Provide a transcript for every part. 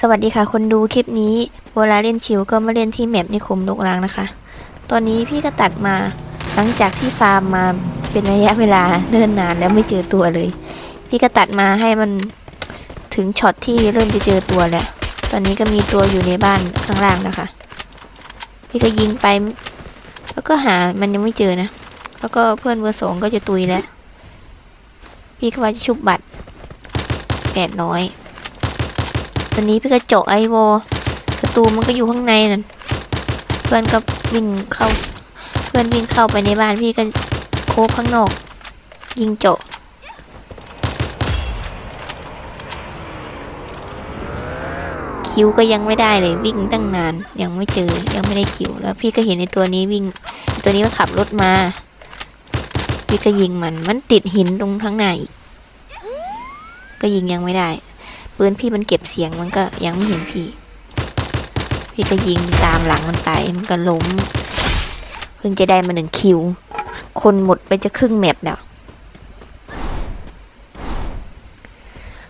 สวัสดีค่ะคนดูคลิปนี้เวลาเล่นชิวก็มาเล่นที่แมปนิคมลกลางนะคะ ตอนนี้พี่ก็ตัดมาหลังจากที่ฟาร์มมาเป็นระยะเวลาเนิ่นนานแล้วไม่เจอตัวเลย พี่ก็ตัดมาให้มันถึงช็อตที่เริ่มจะเจอตัวแล้ว ตอนนี้ก็มีตัวอยู่ในบ้านข้างล่างนะคะ พี่ก็ยิงไป แล้วก็หามันยังไม่เจอนะ แล้วก็เพื่อนเบอร์สองก็จะตุยแล้ว พี่ก็ว่าจะชุบบัตรแปดร้อย ตอนนี้พี่ก็เจาะไอโวประตูมันก็อยู่ข้างในนั่นเพื่อนก็วิ่งเข้า เพื่อนวิ่งเข้าไปในบ้านพี่ก็โคบข้างนอก ยิงเจคิวก็ยังไม่ได้เลยวิ่งตั้งนานยังไม่เจอยังไม่ได้คิวแล้วพี่ก็เห็นในตัวนี้วิ่ง ตัวนี้มันขับรถมา พี่ก็ยิงมันมันติดหินตรงข้างหน้าอีกก็ยิงยังไม่ได้ ปืนพี่มันเก็บเสียงมันก็ยังไม่เห็นพี่ พี่ก็ยิงตามหลังมันไปมันก็ล้ม เพิ่งจะได้มาหนึ่งคิว คนหมดไปจะครึ่งแมปแล้ว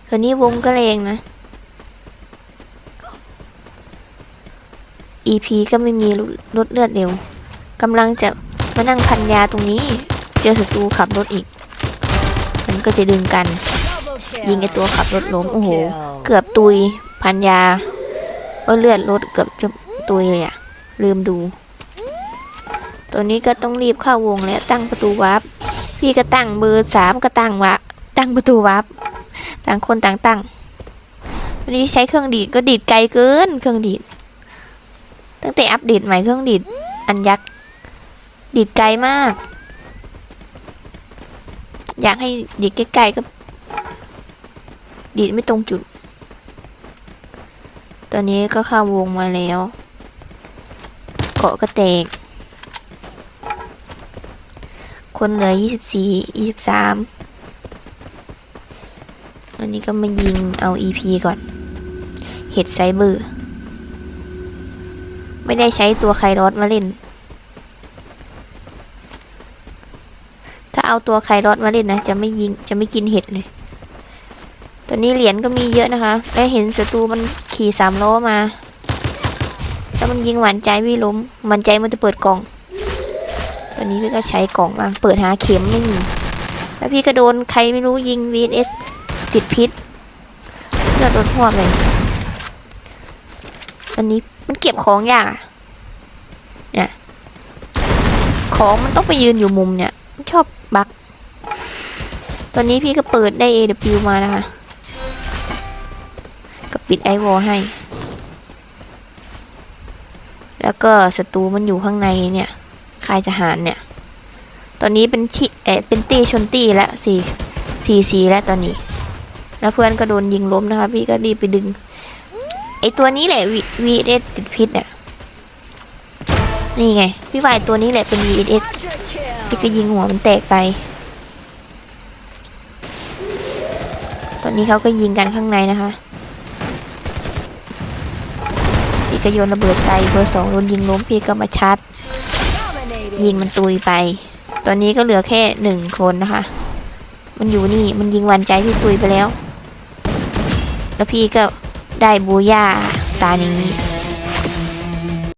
ตอนนี้วงก็แรงนะ EP ก็ไม่มีรถเลือดเร็วกำลังจะมานั่งพันยาตรงนี้ เจอศัตรูขับรถอีก มันก็จะดึงกัน ยิงไอตัวขับรถล้มโอ้โห เกือบตุยพันยาเออเลือดรถเกือบจะตุยเลยอะลืมดู ตัวนี้ก็ต้องรีบเข้าวงแล้วตั้งประตูวาร์ปพี่ก็ตั้งเบอร์สามก็ตั้งวะตั้งประตูวาร์ปต่างคนต่างตั้งวันนี้ใช้เครื่องดีดก็ดีดไกลเกินเครื่องดีด ตั้งแต่อัปเดตใหม่เครื่องดีดอันยักษ์ดีดไกลมาก อยากให้ดีดใกล้ๆก็ ดีดไม่ตรงจุด ตอนนี้ก็เข้าวงมาแล้ว เกาะก็แตก คนเหลือยี่สิบสี่ยี่สิบสามอันนี้ก็มายิงเอา EP ก่อน เห็ดไซเบอร์ ไม่ได้ใช้ตัวไครอสมาเล่น ถ้าเอาตัวไครอสมาเล่นนะ จะไม่ยิง จะไม่กินเห็ดเลย ตอนนี้เหรียญก็มีเยอะนะคะ และเห็นศัตรูมันขี่สามล้อมา แล้วมันยิงหวานใจพี่ล้มหวานใจมันจะเปิดกล่อง ตอนนี้พี่ก็ใช้กล่องมาเปิดหาเข็มไม่มี แล้วพี่ก็โดนใครไม่รู้ยิง VS ติดพิษเลือดโดนหวบเลยตอนนี้มันเก็บของยากเนี่ย ของมันต้องไปยืนอยู่มุมเนี่ย ชอบบักตอนนี้พี่ก็เปิดได้ AW มานะคะ ปิดไอวอลให้ แล้วก็ศัตรูมันอยู่ข้างในเนี่ยค่ายทหารเนี่ย ตอนนี้เป็นที่เอเป็นตีชนตีแล้วสี่สี่สีแล้วตอนนี้ แล้วเพื่อนก็โดนยิงล้มนะคะพี่ก็รีบไปดึง ไอตัวนี้แหละวีวีเอสติดพิษเนี่ยนี่ไง พี่ฝ่ายตัวนี้แหละเป็น VSS พี่ก็ยิงหัวมันแตกไป ตอนนี้เขาก็ยิงกันข้างในนะคะ พี่ ก็โยนระเบิดไปเบอร์สองโดนยิงล้มพี่ก็มาชัด ยิงมันตุยไป ตอนนี้ก็เหลือแค่หนึ่งคนนะคะ มันอยู่นี่มันยิงวันใจพี่ตุยไปแล้ว แล้วพี่ก็ได้บูย่าตานี้